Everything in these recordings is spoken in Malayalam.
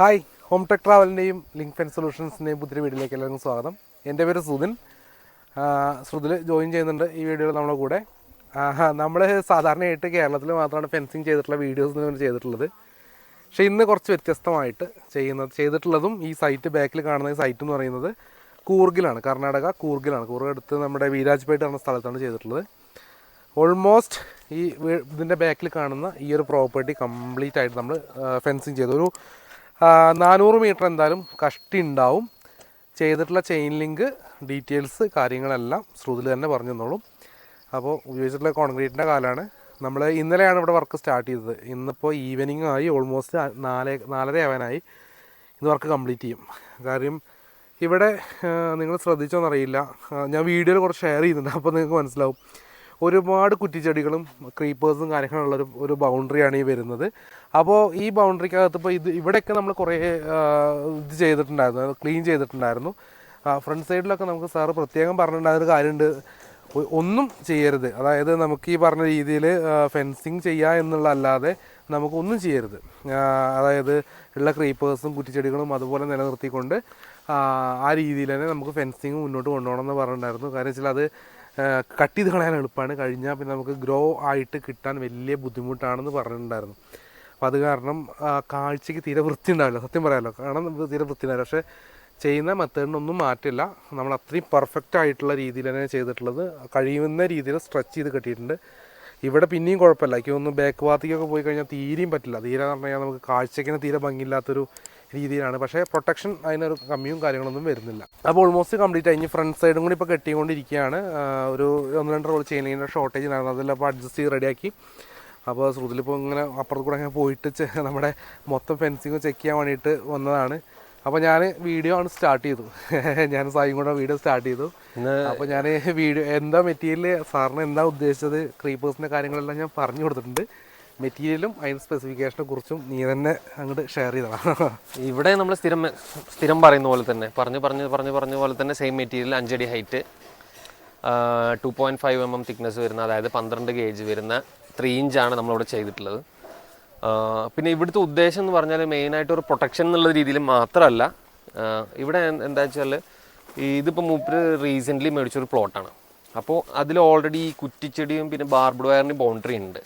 ഹായ് ഹോം ടെക് ട്രാവലിന്റെയും ലിങ്ക് ഫെൻ സൊല്യൂഷൻസിന്റെയും പുതിയ വീഡിയോയിലേക്ക് എല്ലാവർക്കും സ്വാഗതം. എന്റെ പേര് സുധിൻ. ശ്രുതിൽ ജോയിൻ ചെയ്യുന്നുണ്ട് ഈ വീഡിയോയിൽ നമ്മുടെ കൂടെ. നമ്മൾ സാധാരണയായിട്ട് കേരളത്തിൽ മാത്രമാണ് ഫെൻസിങ് ചെയ്തിട്ടുള്ള വീഡിയോസ് ചെയ്തിട്ടുള്ളത്. പക്ഷേ ഇന്ന് കുറച്ച് വ്യത്യസ്തമായിട്ട് ചെയ്യുന്നത് ചെയ്തിട്ടുള്ളതും ഈ സൈറ്റ് ബാക്കിൽ കാണുന്ന ഈ സൈറ്റ് എന്ന് പറയുന്നത് കൂർഗിലാണ് കർണാടക കൂർഗിലാണ്. കൂർഗ് അടുത്ത് നമ്മുടെ വീരാജ്പേട്ട് എന്ന സ്ഥലത്താണ് ചെയ്തിട്ടുള്ളത്. ഓൾമോസ്റ്റ് ഈ ഇതിന്റെ ബാക്കിൽ കാണുന്ന ഈ ഒരു പ്രോപ്പർട്ടി കംപ്ലീറ്റ് ആയിട്ട് നമ്മൾ ഫെൻസിങ് ചെയ്തു. ഒരു നാനൂറ് മീറ്റർ എന്തായാലും കഷ്ടി ഉണ്ടാവും. ചെയ്തിട്ടുള്ള ചെയിൻ ലിങ്ക് ഡീറ്റെയിൽസ് കാര്യങ്ങളെല്ലാം ശ്രുതിൽ തന്നെ പറഞ്ഞു തന്നോളും. അപ്പോൾ ഉപയോഗിച്ചിട്ടുള്ള കോൺക്രീറ്റിന്റെ കാലമാണ് നമ്മൾ ഇന്നലെയാണ് ഇവിടെ വർക്ക് സ്റ്റാർട്ട് ചെയ്തത്. ഇന്നിപ്പോൾ ഈവനിങ് ആയി ഓൾമോസ്റ്റ് നാല് നാലര ആവാനായി. ഇന്ന് വർക്ക് കംപ്ലീറ്റ് ചെയ്യും. കാര്യം ഇവിടെ നിങ്ങൾ ശ്രദ്ധിച്ചോന്നറിയില്ല. ഞാൻ വീഡിയോയിൽ കുറച്ച് ഷെയർ ചെയ്യുന്നുണ്ട് അപ്പോൾ നിങ്ങൾക്ക് മനസ്സിലാവും. ഒരുപാട് കുറ്റിച്ചെടികളും ക്രീപ്പേഴ്സും കാര്യങ്ങളുള്ള ഒരു ബൗണ്ടറിയാണ് ഈ വരുന്നത്. അപ്പോൾ ഈ ബൗണ്ടറിക്കകത്ത് ഇപ്പോൾ ഇത് ഇവിടെയൊക്കെ നമ്മൾ കുറേ ഇത് ചെയ്തിട്ടുണ്ടായിരുന്നു. ക്ലീൻ ചെയ്തിട്ടുണ്ടായിരുന്നു. ഫ്രണ്ട് സൈഡിലൊക്കെ നമുക്ക് സാറ് പ്രത്യേകം പറഞ്ഞിട്ടുണ്ടായിരുന്ന ഒരു കാര്യമുണ്ട്. ഒന്നും ചെയ്യരുത്. അതായത് നമുക്ക് ഈ പറഞ്ഞ രീതിയിൽ ഫെൻസിങ് ചെയ്യുക എന്നുള്ളതല്ലാതെ നമുക്ക് ഒന്നും ചെയ്യരുത്. അതായത് ഉള്ള ക്രീപ്പേഴ്സും കുറ്റിച്ചെടികളും അതുപോലെ നിലനിർത്തിക്കൊണ്ട് ആ രീതിയിൽ തന്നെ നമുക്ക് ഫെൻസിങ് മുന്നോട്ട് കൊണ്ടുപോകണം എന്ന് പറഞ്ഞിട്ടുണ്ടായിരുന്നു. കാരണം വെച്ചാൽ അത് കട്ട് ചെയ്ത് കളയാൻ എളുപ്പമാണ് കഴിഞ്ഞാൽ പിന്നെ നമുക്ക് ഗ്രോ ആയിട്ട് കിട്ടാൻ വലിയ ബുദ്ധിമുട്ടാണെന്ന് പറഞ്ഞിട്ടുണ്ടായിരുന്നു. അപ്പോൾ അത് കാരണം കാഴ്ചയ്ക്ക് തീരെ വൃത്തി ഉണ്ടാവില്ല. സത്യം പറയാമല്ലോ കാരണം നമുക്ക് തീരെ വൃത്തി ഉണ്ടാവില്ല. പക്ഷേ ചെയ്യുന്ന മെത്തേഡിനൊന്നും മാറ്റില്ല. നമ്മൾ അത്രയും പെർഫെക്റ്റ് ആയിട്ടുള്ള രീതിയിൽ തന്നെ ചെയ്തിട്ടുള്ളത്. കഴിയുന്ന രീതിയിൽ സ്ട്രെച്ച് ചെയ്ത് കെട്ടിയിട്ടുണ്ട്. ഇവിടെ പിന്നെയും കുഴപ്പമില്ല. എനിക്ക് ഒന്ന് ബാക്ക് ഭാഗത്തേക്കൊക്കെ പോയി കഴിഞ്ഞാൽ തീരെയും പറ്റില്ല. തീരെ പറഞ്ഞു കഴിഞ്ഞാൽ നമുക്ക് കാഴ്ചയ്ക്കിന് തീരെ ഭംഗിയില്ലാത്തൊരു രീതിയിലാണ്. പക്ഷേ പ്രൊട്ടക്ഷൻ അതിനൊരു കമ്മിയും കാര്യങ്ങളൊന്നും വരുന്നില്ല. അപ്പോൾ ഓൾമോസ്റ്റ് കംപ്ലീറ്റ് ആയി. ഫ്രണ്ട് സൈഡും കൂടി ഇപ്പോൾ കെട്ടിക്കൊണ്ടിരിക്കുകയാണ്. ഒരു ഒന്ന് രണ്ട് റോൾ ചെയിനിന്റെ ഷോർട്ടേജ് ഉണ്ടായിരുന്നു. അതെല്ലാം അപ്പോൾ അഡ്ജസ്റ്റ് ചെയ്ത് റെഡിയാക്കി അപ്പോൾ ശ്രുതിലിപ്പോൾ ഇങ്ങനെ അപ്പുറത്ത് കൂടെ അങ്ങനെ പോയിട്ട് നമ്മുടെ മൊത്തം ഫെൻസിങ് ചെക്ക് ചെയ്യാൻ വേണ്ടിയിട്ട് വന്നതാണ്. അപ്പോൾ ഞാൻ വീഡിയോ ആണ് സ്റ്റാർട്ട് ചെയ്തു. ഞാൻ സായും കൂടെ വീഡിയോ സ്റ്റാർട്ട് ചെയ്തു. അപ്പോൾ ഞാൻ വീഡിയോ എന്താ മെറ്റീരിയൽ സാറിന് എന്താ ഉദ്ദേശിച്ചത് ക്രീപ്പേഴ്സിന്റെ കാര്യങ്ങളെല്ലാം ഞാൻ പറഞ്ഞു കൊടുത്തിട്ടുണ്ട്. മെറ്റീരിയലും അതിന്റെ സ്പെസിഫിക്കേഷനെ കുറിച്ചും നീ തന്നെ അങ്ങോട്ട് ഷെയർ ചെയ്തതാണ് ഇവിടെ നമ്മൾ സ്ഥിരം സ്ഥിരം പറയുന്ന പോലെ തന്നെ പറഞ്ഞ് പറഞ്ഞ് പറഞ്ഞ് പറഞ്ഞ പോലെ തന്നെ സെയിം മെറ്റീരിയൽ അഞ്ചടി height two point five M M thickness വരുന്ന അതായത് പന്ത്രണ്ട് ഗേജ് വരുന്ന ത്രീ ഇഞ്ചാണ് നമ്മളിവിടെ ചെയ്തിട്ടുള്ളത്. പിന്നെ ഇവിടുത്തെ ഉദ്ദേശം എന്ന് പറഞ്ഞാൽ മെയിനായിട്ട് ഒരു പ്രൊട്ടക്ഷൻ എന്നുള്ള രീതിയിൽ മാത്രമല്ല ഇവിടെ എന്താ വെച്ചാൽ ഇതിപ്പോൾ മൂപ്പര് റീസെന്റ്ലി മേടിച്ചൊരു പ്ലോട്ടാണ് അപ്പോൾ അതിൽ ഓൾറെഡി കുറ്റിച്ചെടിയും പിന്നെ ബാർബഡ് വയറിന്റെ ബൗണ്ടറി ഉണ്ട്.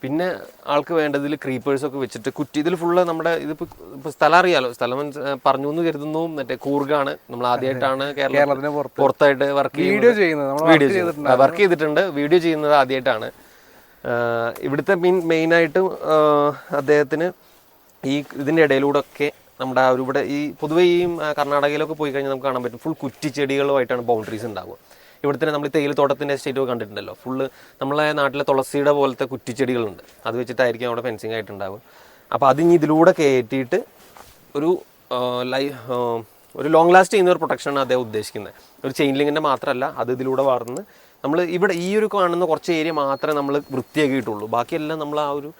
പിന്നെ ആൾക്ക് വേണ്ടതിൽ ക്രീപ്പേഴ്സൊക്കെ വെച്ചിട്ട് കുറ്റി ഇതിൽ ഫുള്ള് നമ്മുടെ ഇതിപ്പോൾ ഇപ്പോൾ സ്ഥലം അറിയാലോ? സ്ഥലം പറഞ്ഞു എന്ന് കരുതുന്നു. മറ്റേ കൂർഗാണ്. നമ്മൾ ആദ്യമായിട്ടാണ് കേരളത്തിന് പുറത്ത് പുറത്തായിട്ട് വർക്ക് വീഡിയോ ചെയ്യുന്നത്. നമ്മൾ ചെയ്തിട്ടുണ്ട് വർക്ക് ചെയ്തിട്ടുണ്ട്. വീഡിയോ ചെയ്യുന്നത് ആദ്യമായിട്ടാണ് ഇവിടുത്തെ മീൻ മെയിനായിട്ടും അദ്ദേഹത്തിന് ഈ ഇതിന്റെ ഇടയിലൂടെ ഒക്കെ നമ്മുടെ ആ ഒരു ഇവിടെ ഈ പൊതുവേ ഈ കർണാടകയിലൊക്കെ പോയി കഴിഞ്ഞാൽ നമുക്ക് കാണാൻ പറ്റും. ഫുൾ കുറ്റിച്ചെടികളുമായിട്ടാണ് ബൗണ്ടറീസ് ഉണ്ടാവുക. ഇവിടുത്തെ നമ്മൾ ഈ തേയിലത്തോട്ടത്തിന്റെ സ്റ്റേറ്റ് കണ്ടിട്ടുണ്ടല്ലോ. ഫുള്ള് നമ്മളെ നാട്ടിലെ തുളസിയുടെ പോലത്തെ കുറ്റിച്ചെടികളുണ്ട്. അത് വെച്ചിട്ടായിരിക്കും അവിടെ ഫെൻസിങ് ആയിട്ടുണ്ടാവുക. അപ്പോൾ അത് ഇനി ഇതിലൂടെ കയറ്റിയിട്ട് ഒരു ലൈ ഒരു ലോങ് ലാസ്റ്റ് ചെയ്യുന്ന ഒരു പ്രൊട്ടക്ഷനാണ് അദ്ദേഹം ഉദ്ദേശിക്കുന്നത്. ഒരു ചെയിൻ ലിങ്കിന്റെ മാത്രമല്ല അത് ഇതിലൂടെ വളർന്ന് നമ്മൾ ഇവിടെ ഈ ഒരു കാണുന്ന കുറച്ച് ഏരിയ മാത്രമേ നമ്മൾ വൃത്തിയാക്കിയിട്ടുള്ളൂ. ബാക്കിയെല്ലാം നമ്മൾ ആ ഒരു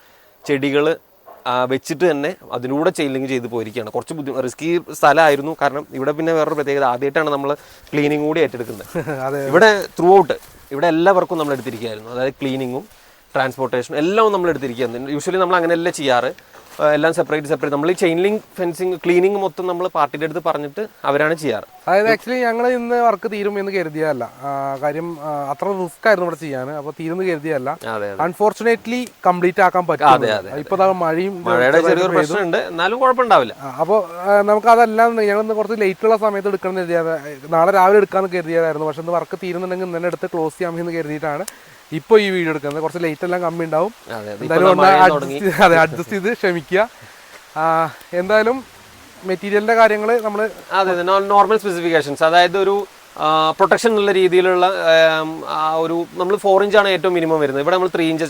ചെടികൾ വെച്ചിട്ട് തന്നെ അതിലൂടെ ചെയ്യില്ലെങ്കിൽ ചെയ്തു പോയിരിക്കുകയാണ്. കുറച്ച് ബുദ്ധി റിസ്കി സ്ഥലമായിരുന്നു. കാരണം ഇവിടെ പിന്നെ വേറൊരു പ്രത്യേകത ആദ്യമായിട്ടാണ് നമ്മൾ ക്ലീനിങ് കൂടി ഏറ്റെടുക്കുന്നത്. അതെ ഇവിടെ ത്രൂ ഔട്ട് ഇവിടെ എല്ലാ വർക്കും നമ്മൾ എടുത്തിരിക്കുകയായിരുന്നു അതായത് ക്ലീനിങ്ങും ട്രാൻസ്പോർട്ടേഷനും എല്ലാം നമ്മൾ എടുത്തിരിക്കുകയാണ് യൂഷ്വലി നമ്മൾ അങ്ങനെയല്ല ചെയ്യാറ്. എല്ലാം സെപ്പറേറ്റ് സെപ്പറേറ്റ് നമ്മൾ ഈ ചെയിൻ ലിങ്ക് ഫെൻസിങ് ക്ലീനിങ് മൊത്തം നമ്മൾ പാർട്ടിയുടെ അടുത്ത് പറഞ്ഞിട്ട് അവരാണ് ചെയ്യാറ്. അതായത് ആക്ച്വലി ഞങ്ങൾ ഇന്ന് വർക്ക് തീരും എന്ന് കരുതിയല്ല കാര്യം അത്ര റിസ്ക് ആയിരുന്നു ഇവിടെ ചെയ്യാൻ അപ്പോൾ തീരുന്നു കരുതിയല്ല അൺഫോർച്ചുനേറ്റ്ലി കംപ്ലീറ്റ് ആക്കാൻ പറ്റും ഇപ്പൊ മഴയും മഴയുടെ ചെറിയൊരു പ്രശ്നമുണ്ട്. എന്നാലും കുഴപ്പമുണ്ടാവില്ല. അപ്പോൾ നമുക്ക് അതെല്ലാം ഞങ്ങൾ ഇന്ന് കുറച്ച് ലേറ്റ് ഉള്ള സമയത്ത് എടുക്കണം എന്ന് കരുതിയത്. നാളെ രാവിലെ എടുക്കാന്ന് കരുതിയതായിരുന്നു. പക്ഷെ ഇന്ന് വർക്ക് തീരുന്നുണ്ടെങ്കിൽ ഇന്നെ എടുത്ത് ക്ലോസ് ചെയ്യാമെന്ന് കരുതിയിട്ടാണ് ഇപ്പോൾ ഈ വീഡിയോ എടുക്കുന്നത്. കുറച്ച് ലേറ്റ് എല്ലാം കമ്മി ഉണ്ടാവും. അതെ അഡ്ജസ്റ്റ് ചെയ്ത് ക്ഷമിക്കുക. എന്തായാലും മെറ്റീരിയലിന്റെ കാര്യങ്ങൾ നമ്മൾ അതെ നോർമൽ സ്പെസിഫിക്കേഷൻസ് അതായത് ഒരു പ്രൊട്ടക്ഷൻ ഉള്ള രീതിയിലുള്ള ഒരു നമ്മൾ ഫോർ ഇഞ്ചാണ് ഏറ്റവും മിനിമം വരുന്നത്. ഇവിടെ നമ്മൾ ത്രീ ഇഞ്ച്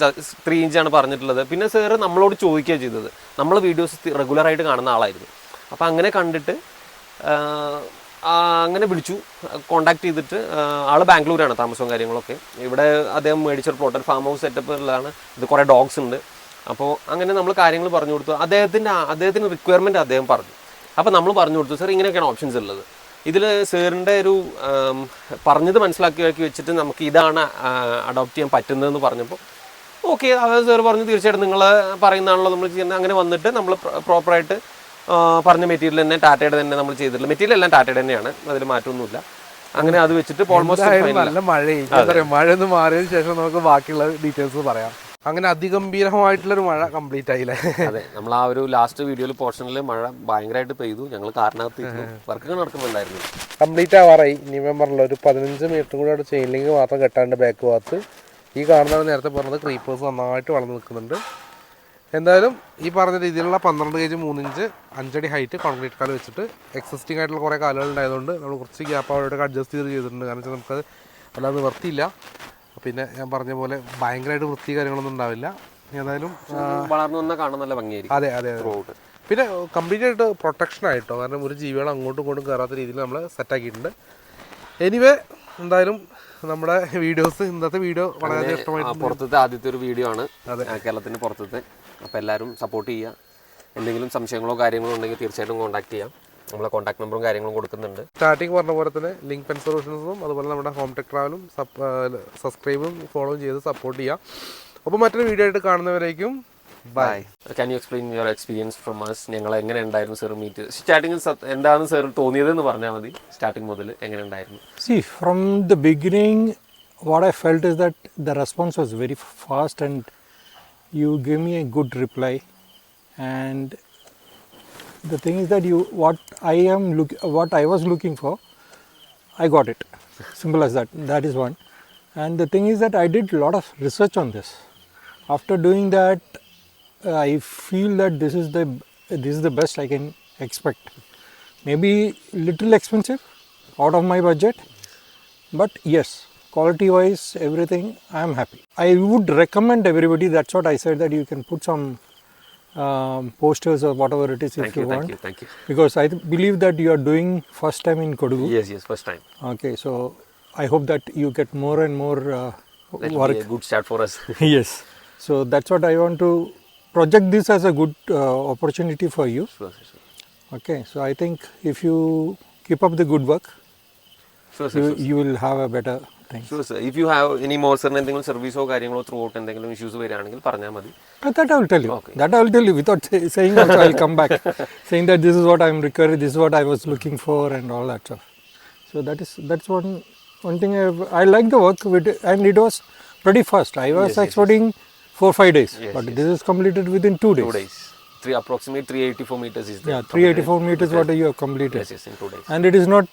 ത്രീ ഇഞ്ചാണ് പറഞ്ഞിട്ടുള്ളത്. പിന്നെ സാറ് നമ്മളോട് ചോദിക്കുക ചെയ്തത്. നമ്മൾ വീഡിയോസ് റെഗുലറായിട്ട് കാണുന്ന ആളായിരുന്നു. അപ്പോൾ അങ്ങനെ കണ്ടിട്ട് അങ്ങനെ വിളിച്ചു. കോണ്ടാക്ട് ചെയ്തിട്ട് ആൾ ബാംഗ്ലൂരാണ് താമസവും കാര്യങ്ങളൊക്കെ. ഇവിടെ അദ്ദേഹം മേടിച്ചൊരു plot or farm house setup ഉള്ളതാണ്. ഇത് കുറേ ഡോഗ്സ് ഉണ്ട്. അപ്പോൾ അങ്ങനെ നമ്മൾ കാര്യങ്ങൾ പറഞ്ഞു കൊടുത്തു. അദ്ദേഹത്തിന്റെ അദ്ദേഹത്തിന് റിക്വയർമെന്റ് അദ്ദേഹം പറഞ്ഞു. അപ്പോൾ നമ്മൾ പറഞ്ഞു കൊടുത്തു സാർ ഇങ്ങനെയൊക്കെയാണ് ഓപ്ഷൻസ് ഉള്ളത്. ഇതിൽ സാറിന്റെ ഒരു പറഞ്ഞത് മനസ്സിലാക്കി വെച്ചിട്ട് നമുക്ക് ഇതാണ് അഡോപ്റ്റ് ചെയ്യാൻ പറ്റുന്നതെന്ന് പറഞ്ഞപ്പോൾ ഓക്കെ അതായത് സാർ പറഞ്ഞു തീർച്ചയായിട്ടും നിങ്ങൾ പറയുന്നതാണല്ലോ നമ്മൾ ചെയ്യുന്നത്. അങ്ങനെ വന്നിട്ട് നമ്മൾ പ്രോപ്പറായിട്ട് പറഞ്ഞ മെറ്റീരിയൽ തന്നെ ടാറ്റയുടെ തന്നെ നമ്മൾ ചെയ്തിട്ടുള്ള മെറ്റീരിയൽ എല്ലാം ടാറ്റയുടെ തന്നെയാണ്. അതിൽ മാറ്റമൊന്നുമില്ല. അങ്ങനെ അത് വെച്ചിട്ട് ഓൾമോസ്റ്റ് നല്ല മഴയും മഴ ഒന്ന് മാറിയതിനു ശേഷം നമുക്ക് ബാക്കിയുള്ള ഡീറ്റെയിൽസ് പറയാം. അങ്ങനെ അതിഗംഭീരമായിട്ടുള്ളൊരു മഴ കംപ്ലീറ്റ് ആയില്ലേ? അതെ നമ്മൾ ആ ഒരു ലാസ്റ്റ് വീഡിയോയിൽ പോർഷനിൽ മഴ ഭയങ്കരമായിട്ട് പെയ്തു. ഞങ്ങൾ കാരണത്ത് വർക്കുകൾ നടക്കുന്നുണ്ടായിരുന്നു. കംപ്ലീറ്റ് ആവാറായി. ഇനി പറഞ്ഞല്ലോ ഒരു പതിനഞ്ച് മീറ്റർ കൂടെ അവിടെ ചെയിൻ ലിങ്ക് മാത്രം കെട്ടാണ്ട് ബാക്ക് ഭാഗത്ത്. ഈ കാണുന്നതാണ് നേരത്തെ പറഞ്ഞത് ക്രീപ്പേഴ്സ് നന്നായിട്ട് വളർന്നു നിൽക്കുന്നുണ്ട്. എന്തായാലും ഈ പറഞ്ഞ രീതിയിലുള്ള പന്ത്രണ്ട് കെ ജി മൂന്നിഞ്ച് അഞ്ചടി ഹൈറ്റ് കോൺക്രീറ്റ് കാൽ വെച്ചിട്ട് എക്സിസ്റ്റിംഗ് ആയിട്ടുള്ള കുറേ കാലുകൾ ഉണ്ടായതുകൊണ്ട് നമ്മൾ കുറച്ച് ഗ്യാപ്പ് അവിടെ അഡ്ജസ്റ്റ് ചെയ്ത് ചെയ്തിട്ടുണ്ട്. കാരണം വെച്ചാൽ നമുക്കത് അല്ലാതെ നിവർത്തിയില്ല. പിന്നെ ഞാൻ പറഞ്ഞ പോലെ ഭയങ്കരമായിട്ട് വൃത്തി കാര്യങ്ങളൊന്നും ഉണ്ടാവില്ല. ഏതായാലും വളർന്നു വന്നാൽ കാണാൻ നല്ല ഭംഗിയായിരിക്കും. അതെ അതെ അതെ. പിന്നെ കംപ്ലീറ്റ് ആയിട്ട് പ്രൊട്ടക്ഷൻ ആയിട്ടോ? കാരണം ഒരു ജീവികൾ അങ്ങോട്ടും ഇങ്ങോട്ടും കയറാത്ത രീതിയിൽ നമ്മൾ സെറ്റാക്കിയിട്ടുണ്ട് എനിവേ എന്തായാലും നമ്മുടെ വീഡിയോസ് ഇന്നത്തെ വീഡിയോ വളരെ ഇഷ്ടമായിട്ട് പുറത്തത്തെ ആദ്യത്തെ ഒരു വീഡിയോ ആണ്. കേരളത്തിന് പുറത്തത്തെ. അപ്പോൾ എല്ലാവരും സപ്പോർട്ട് ചെയ്യുക. എന്തെങ്കിലും സംശയങ്ങളോ കാര്യങ്ങളോ ഉണ്ടെങ്കിൽ തീർച്ചയായിട്ടും കോൺടാക്ട് ചെയ്യാം. നമ്മളെ കോൺടാക്ട് നമ്പറും കാര്യങ്ങളും കൊടുക്കുന്നുണ്ട്. സ്റ്റാർട്ടിങ് പറഞ്ഞ പോലെ തന്നെ ലിങ്ക് പെൻ സൊല്യൂഷൻസും അതുപോലെ നമ്മുടെ ഹോം ടെക് ട്രാവലും സബ്സ്ക്രൈബും ഫോളോ ചെയ്ത് സപ്പോർട്ട് ചെയ്യാം. അപ്പോൾ മറ്റൊരു വീഡിയോ ആയിട്ട് കാണുന്നവരേക്കും By can you explain your experience from us ഞങ്ങൾ എങ്ങനെ ഉണ്ടായിരുന്നു സർ മീറ്റ് സ്റ്റാർട്ടിങ്ങിൽ എന്താണ് സർ തോന്നിയതെന്ന് പറഞ്ഞാൽ മതി സ്റ്റാർട്ടിങ് മുതൽ എങ്ങനെ ഉണ്ടായിരുന്നു See, from the beginning, what I felt is that the response was very fast and you gave me a good reply. And the thing is that you, what I am look, what I was looking for, I got it. Simple as that. That is one. And the thing is that I did a lot of research on this. After doing that, uh, I feel that this is the this is the best I can expect. Maybe little expensive, out of my budget, but yes, quality wise everything I am happy. I would recommend everybody. That's what I said that you can put some um, posters or whatever it is thank if you, you want. Thank you, thank you. Because I believe that you are doing first time in Kodugu. Yes, yes, first time. Okay, so I hope that you get more and more uh, work. Be a good start for us. yes. So that's what I want to project this as a good uh, opportunity for you. Okay, so I think if you keep up the good work, sure sir you, you will have a better thing. Sure sir if you have ഇനി മോർ സാറിന് എന്തെങ്കിലും സർവീസോ കാര്യങ്ങളോ ത്രൂ ഔട്ട് എന്തെങ്കിലും ഇഷ്യൂസ് വരികയാണെങ്കിൽ പറഞ്ഞാൽ madi But that I will tell you. That I will tell you without say, saying also I will come back, saying that this is what I am requiring, this is what I was looking for, and all that stuff. So that is that's one one thing I I like the work with it, and it was pretty fast. I was expecting four five days, but this is completed within two days. two days three approximate 384 meters is there Yeah, 384 meters what you have completed, yes yes in two days and it is not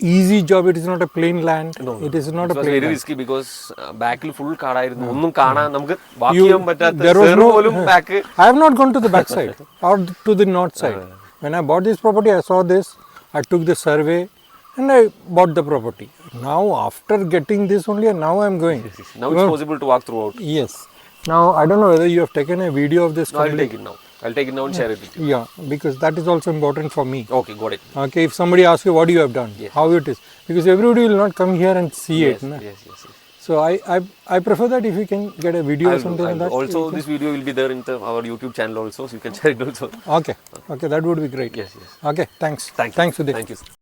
easy job. It is not a plain land. It is not it a was plain very land. risky because ബാക്കിൽ ഫുൾ കാടായിരുന്നു ഒന്നും കാണാൻ നമുക്ക് വാക്ക് You- ചെയ്യാൻ പറ്റാത്ത there was sir no- പോലും back I have not gone to the back side or to the north side. When I bought this property, I saw this, I took the survey and I bought the property. Now, after getting this only, and now I am going. now it's possible to walk throughout Yes. Now, I don't know whether you have taken a video of this. no, I'll take it now I'll take it now and share it with you Yeah, because that is also important for me. okay got it Okay, if somebody asks you what you have done, how it is, because everybody will not come here and see yes it. na. yes yes, yes. So I, I I prefer that if you can get a video or I'll- something like I'll- that. also this video will be there in the, our YouTube channel also so you can share it also Okay, okay, that would be great. yes yes Okay, thanks. thank you Thanks, Sudhir. thank you